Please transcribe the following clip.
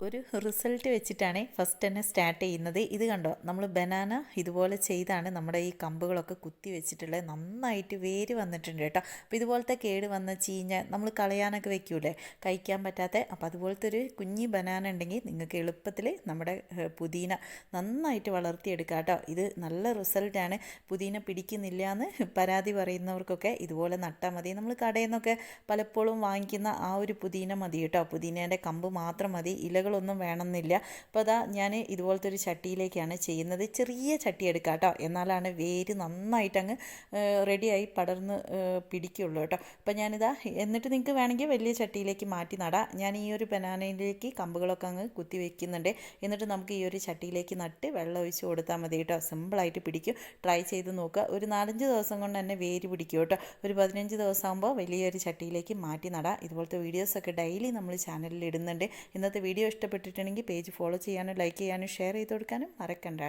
ഒരു റിസൾട്ട് വെച്ചിട്ടാണ് ഫസ്റ്റ് തന്നെ സ്റ്റാർട്ട് ചെയ്യുന്നത്. ഇത് കണ്ടോ? നമ്മൾ ബനാന ഇതുപോലെ ചെയ്താണ് നമ്മുടെ ഈ കമ്പുകളൊക്കെ കുത്തി വെച്ചിട്ടുള്ളത്. നന്നായിട്ട് വേര് വന്നിട്ടുണ്ട് കേട്ടോ. അപ്പോൾ ഇതുപോലത്തെ കേട് വന്ന ചീഞ്ഞ നമ്മൾ കളയാനൊക്കെ വെക്കൂലേ? കഴിക്കാൻ പറ്റാത്ത. അപ്പോൾ അതുപോലത്തെ ഒരു കുഞ്ഞി ബനാന ഉണ്ടെങ്കിൽ നിങ്ങൾക്ക് എളുപ്പത്തിൽ നമ്മുടെ പുതിന നന്നായിട്ട് വളർത്തിയെടുക്കാം കേട്ടോ. ഇത് നല്ല റിസൾട്ടാണ് പുതിന പിടിക്കുന്നില്ല എന്ന് പരാതി പറയുന്നവർക്കൊക്കെ ഇതുപോലെ നട്ടാൽ മതി. നമ്മൾ കടയിൽ നിന്നൊക്കെ പലപ്പോഴും വാങ്ങിക്കുന്ന ആ ഒരു പുതിന മതി കേട്ടോ. പുതിനേന്റെ കമ്പ് മാത്രം മതി. ഇലകൾ ഇലകളൊന്നും വേണമെന്നില്ല. അപ്പോൾ അതാ ഞാൻ ഇതുപോലത്തെ ഒരു ചട്ടിയിലേക്കാണ് ചെയ്യുന്നത്. ചെറിയ ചട്ടി എടുക്കുക കേട്ടോ എന്നാലാണ് വേര് നന്നായിട്ട് അങ്ങ് റെഡിയായി പടർന്ന് പിടിക്കുള്ളൂ കേട്ടോ അപ്പോൾ ഞാനിതാ എന്നിട്ട് നിങ്ങൾക്ക് വേണമെങ്കിൽ വലിയ ചട്ടിയിലേക്ക് മാറ്റി നടാം. ഞാൻ ഈ ഒരു ബനാനയിലേക്ക് കമ്പുകളൊക്കെ അങ്ങ് കുത്തി വെക്കുന്നുണ്ട്. എന്നിട്ട് നമുക്ക് ഈ ഒരു ചട്ടിയിലേക്ക് നട്ട് വെള്ളം ഒഴിച്ച് കൊടുത്താൽ മതി കേട്ടോ സിമ്പിളായിട്ട് പിടിക്കും. ട്രൈ ചെയ്ത് നോക്കുക ഒരു നാലഞ്ച് ദിവസം കൊണ്ട് തന്നെ വേര് പിടിക്കും കേട്ടോ ഒരു പതിനഞ്ച് ദിവസം ആകുമ്പോൾ വലിയൊരു ചട്ടിയിലേക്ക് മാറ്റി നടാം. ഇതുപോലത്തെ വീഡിയോസൊക്കെ ഡെയിലി നമ്മൾ ചാനലിൽ ഇടുന്നുണ്ട്. ഇന്നത്തെ വീഡിയോ ഇഷ്ടപ്പെട്ടിട്ടുണ്ടെങ്കിൽ പേജ് ഫോളോ ചെയ്യാനും ലൈക്ക് ചെയ്യാനും ഷെയർ ചെയ്ത് കൊടുക്കാനും മറക്കണ്ട